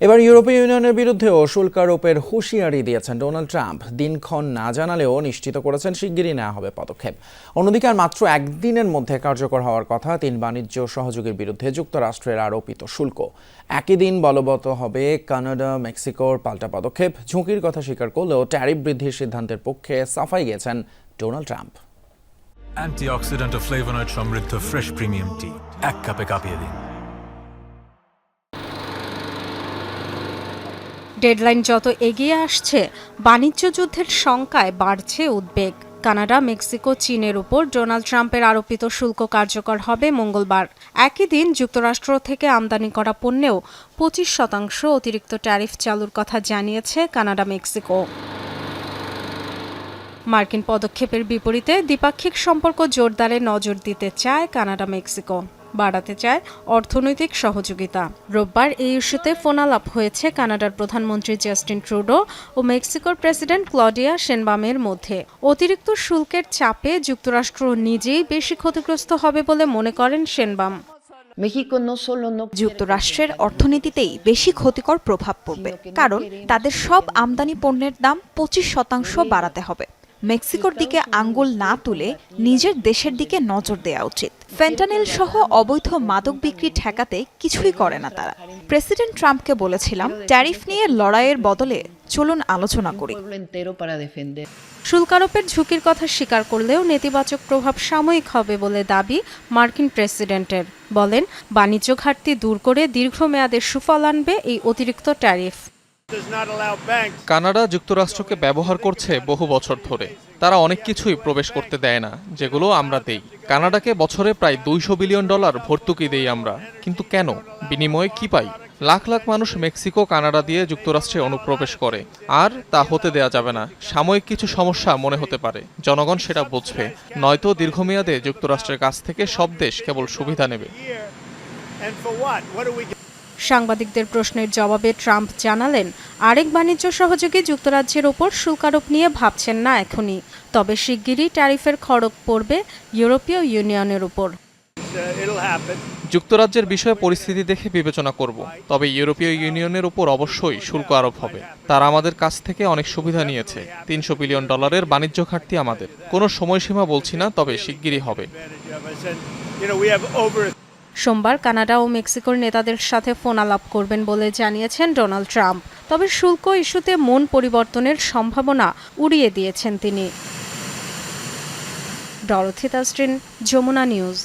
এবার ইউরোপীয় ইউনিয়নের বিরুদ্ধেও শুল্ক আরোপের হুঁশিয়ারি দিয়েছেন ডোনাল্ড ট্রাম্প। দিনক্ষণ না জানালেও নিশ্চিত করেছেন শিগগিরই নেওয়া হবে পদক্ষেপ। অন্যদিকে আর মাত্র একদিনের মধ্যে কার্যকর হওয়ার কথা তিন বাণিজ্য সহযোগীর বিরুদ্ধে যুক্তরাষ্ট্রের আরোপিত শুল্ক। একই দিন বলবৎ হবে কানাডা, মেক্সিকোর পাল্টা পদক্ষেপ। ঝুঁকির কথা স্বীকার করলেও ট্যারিফ বৃদ্ধির সিদ্ধান্তের পক্ষে সাফাই গেছেন ডোনাল্ড ট্রাম্প। অ্যান্টিঅক্সিডেন্ট ও ফ্লেভোনয়েড সমৃদ্ধ ফ্রেশ প্রিমিয়াম টি এক কাপে কাঁপিয়ে দিন। ডেডলাইন যত এগিয়ে আসছে, বাণিজ্য যুদ্ধের শঙ্কায় বাড়ছে উদ্বেগ। কানাডা, মেক্সিকো, চীনের উপর ডোনাল্ড ট্রাম্পের আরোপিত শুল্ক কার্যকর হবে মঙ্গলবার। একই দিন যুক্তরাষ্ট্র থেকে আমদানি করা পণ্যেও পঁচিশ শতাংশ অতিরিক্ত ট্যারিফ চালুর কথা জানিয়েছে কানাডা, মেক্সিকো। মার্কিন পদক্ষেপের বিপরীতে দ্বিপাক্ষিক সম্পর্ক জোরদারে নজর দিতে চায় কানাডা, মেক্সিকো। বাড়াতে চায় অর্থনৈতিক সহযোগিতা। রোববার এই ইস্যুতে ফোনালাপ হয়েছে কানাডার প্রধানমন্ত্রী জাস্টিন ট্রুডো ও মেক্সিকোর প্রেসিডেন্ট ক্লডিয়া সেনবামের মধ্যে। অতিরিক্ত শুল্কের চাপে যুক্তরাষ্ট্র নিজেই বেশি ক্ষতিগ্রস্ত হবে বলে মনে করেন সেনবাম যুক্তরাষ্ট্রের অর্থনীতিতেই বেশি ক্ষতিকর প্রভাব পড়বে কারণ তাদের সব আমদানি পণ্যের দাম পঁচিশ শতাংশ বাড়াতে হবে। মেক্সিকোর দিকে আঙ্গুল না তুলে নিজের দেশের দিকে নজর দেওয়া উচিত। ফেন্টানিল সহ অবৈধ মাদক বিক্রি ঠেকাতে কিছুই করে না তারা। প্রেসিডেন্ট ট্রাম্পকে বলেছিলাম, ট্যারিফ নিয়ে লড়াইয়ের বদলে চলুন আলোচনা করি। pueblo entero para defender. শুল্ক আরোপের ঝুঁকির কথা স্বীকার করলেও নেতিবাচক প্রভাব সাময়িক হবে বলে দাবি মার্কিন প্রেসিডেন্টের। বলেন, বাণিজ্য ঘাটতি দূর করে দীর্ঘমেয়াদে সুফল আনবে এই অতিরিক্ত ট্যারিফ। কানাডা যুক্তরাষ্ট্রকে ব্যবহার করছে বহু বছর ধরে। তারা অনেক কিছুই প্রবেশ করতে দেয় না যেগুলো আমরা দেই। কানাডাকে বছরে প্রায় দুইশো বিলিয়ন ডলার ভর্তুকি দেই আমরা। কিন্তু কেন? বিনিময়ে কি পাই? লাখ লাখ মানুষ মেক্সিকো কানাডা দিয়ে যুক্তরাষ্ট্রে অনুপ্রবেশ করে। আর তা হতে দেয়া যাবে না। সাময়িক কিছু সমস্যা মনে হতে পারে। জনগণ সেটা বুঝবে। নয়তো দীর্ঘমেয়াদে যুক্তরাষ্ট্রের কাছ থেকে সব দেশ কেবল সুবিধা নেবে। সাংবাদিকদের প্রশ্নের জবাবে ট্রাম্প জানালেন আরেক বাণিজ্য সহযোগী যুক্তরাজ্যের ওপর শুল্ক আরোপ নিয়ে ভাবছেন না এখনই তবে শিগগিরই ট্যারিফের খড়ক পড়বে ইউরোপীয় ইউনিয়নের উপর যুক্তরাজ্যের বিষয়ে পরিস্থিতি দেখে বিবেচনা করব তবে ইউরোপীয় ইউনিয়নের উপর অবশ্যই শুল্ক আরোপ হবে। তারা আমাদের কাছ থেকে অনেক সুবিধা নিয়েছে তিনশো বিলিয়ন ডলারের বাণিজ্য ঘাটতি আমাদের। কোনো সময়সীমা বলছি না তবে শিগগিরই হবে। সোমবার কানাডা ও মেক্সিকোর নেতাদের সাথে ফোন আলাপ করবেন বলে জানিয়েছেন ডোনাল্ড ট্রাম্প। তবে শুল্ক ইস্যুতে মন পরিবর্তনের সম্ভাবনা উড়িয়ে দিয়েছেন তিনি। ডরথি তাস্ট্রিন যমুনা নিউজ।